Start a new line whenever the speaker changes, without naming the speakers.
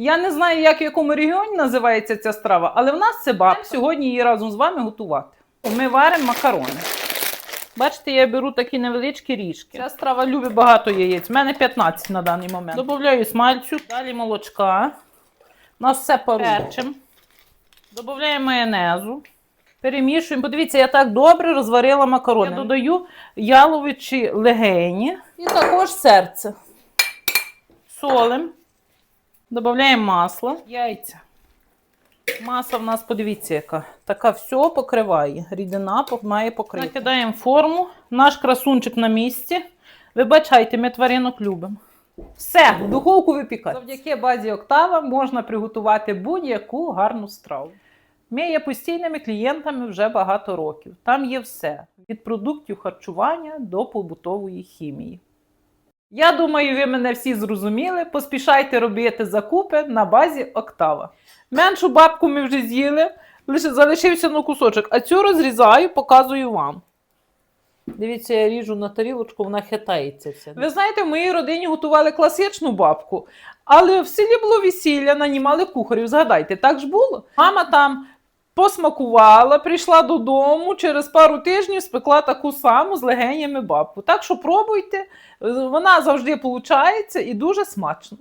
Я не знаю, як в якому регіоні називається ця страва, але в нас це баб. Сьогодні її разом з вами готувати. Ми варимо макарони. Бачите, я беру такі невеличкі ріжки. Ця страва любить багато яєць. У мене 15 на даний момент. Добавляю смальцю, далі молочка. У нас все перчим. Додаємо майонезу. Перемішуємо. Подивіться, я так добре розварила макарони. Я додаю яловичі легені і також серце. Солим. Додаємо масло, яйця. Маса в нас, подивіться, яка. Така все покриває. Рідина має покрити. Накидаємо форму. Наш красунчик на місці. Вибачайте, ми тваринок любимо. Все, в духовку випікати. Завдяки базі Октава можна приготувати будь-яку гарну страву. Ми є постійними клієнтами вже багато років. Там є все: від продуктів харчування до побутової хімії. Я думаю, ви мене всі зрозуміли. Поспішайте робити закупи на базі Октава. Меншу бабку ми вже з'їли, лише залишився на кусочок, а цю розрізаю, показую вам. Дивіться, я ріжу на тарілочку, вона хитається вся. Ви знаєте, в моїй родині готували класичну бабку, але в селі було весілля, нанімали кухарів. Згадайте, так ж було. Мама там посмакувала, прийшла додому, через пару тижнів спекла таку саму з легенями бабку. Так що пробуйте, вона завжди виходить і дуже смачно.